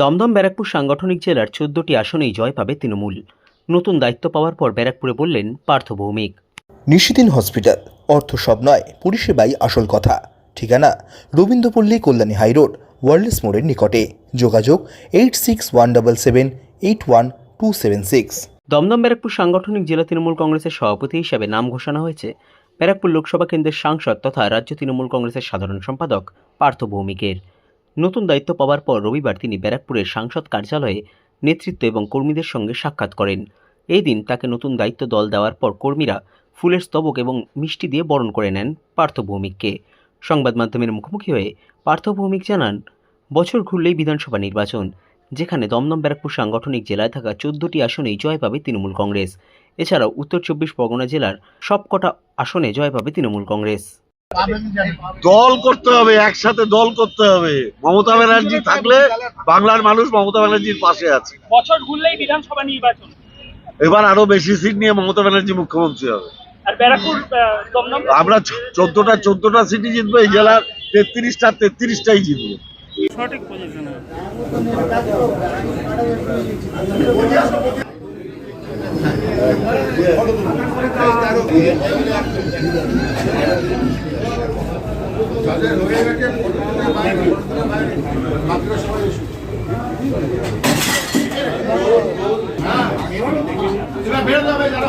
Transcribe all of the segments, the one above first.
দমদম ব্যারাকপুর সাংগঠনিক জেলার চোদ্দটি আসনেই জয় পাবে তৃণমূল। নতুন দায়িত্ব পাওয়ার পর ব্যারাকপুরে বললেন পার্থ ভৌমিক। নিশিদিন হসপিটাল অর্থ সব নয় পরিষেবাই আসল কথা। ঠিকানা রবীন্দ্রপল্লী কল্যাণী হাইরোড ওয়ার্ল্ডস মোড়ের নিকটে। যোগাযোগ eight six one double seven eight one two seven six. Dumdum Barrackpore সাংগঠনিক জেলা তৃণমূল কংগ্রেসের সভাপতি হিসাবে নাম ঘোষণা হয়েছে ব্যারাকপুর লোকসভা কেন্দ্রের সাংসদ তথা রাজ্য তৃণমূল কংগ্রেসের সাধারণ সম্পাদক পার্থ ভৌমিকের। নতুন দায়িত্ব পাওয়ার পর রবিবার তিনি ব্যারাকপুরের সাংসদ কার্যালয়ে নেতৃত্ব এবং কর্মীদের সঙ্গে সাক্ষাৎ করেন। এই দিন তাকে নতুন দায়িত্ব দল দেওয়ার পর কর্মীরা ফুলের স্তবক এবং মিষ্টি দিয়ে বরণ করে নেন পার্থ ভৌমিককে সংবাদ মাধ্যমের মুখোমুখি হয়ে পার্থ ভৌমিক জানান, বছর ঘুরলেই বিধানসভা নির্বাচন। যেখানে দমদম ব্যারাকপুর সাংগঠনিক জেলায় থাকা চোদ্দটি আসনেই জয় পাবে তৃণমূল কংগ্রেস। এছাড়াও উত্তর চব্বিশ পরগনা জেলার সবকটা আসনে জয় পাবে তৃণমূল কংগ্রেস। দল করতে হবে একসাথে দল করতে হবে। মমতা ব্যানার্জি থাকলে বাংলার মানুষ মমতা ব্যানার্জির পাশে আছে। বছর ঘুরলেই বিধানসভা নির্বাচন। এবার আরও বেশি সিট নিয়ে মমতা ব্যানার্জি মুখ্যমন্ত্রী হবে। আমরা চোদ্দটা চোদ্দটা সিটি জিতবো এই জেলার তেত্রিশটা তেত্রিশটাই জিতবো। সঠিক পজিশনে যাদের হয়ে গেছে বেড়ে যাবে যারা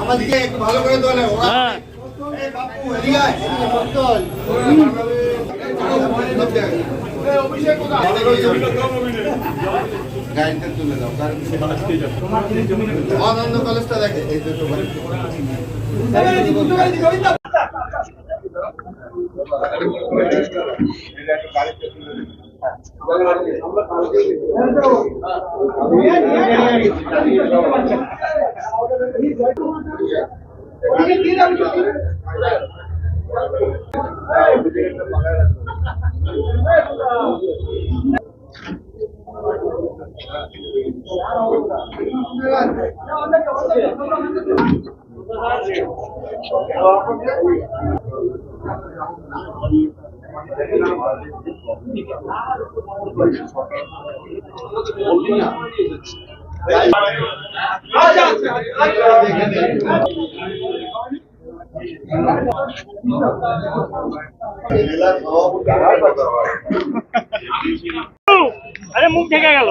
আমাদেরকে একটু ভালো করে তোলে ওরা অভিষেক গাড়িটা তুলে দাও আনন্দ কলেজটা দেখে এই দুটো বাড়ি। আরে মুখ ঢেকে গেল।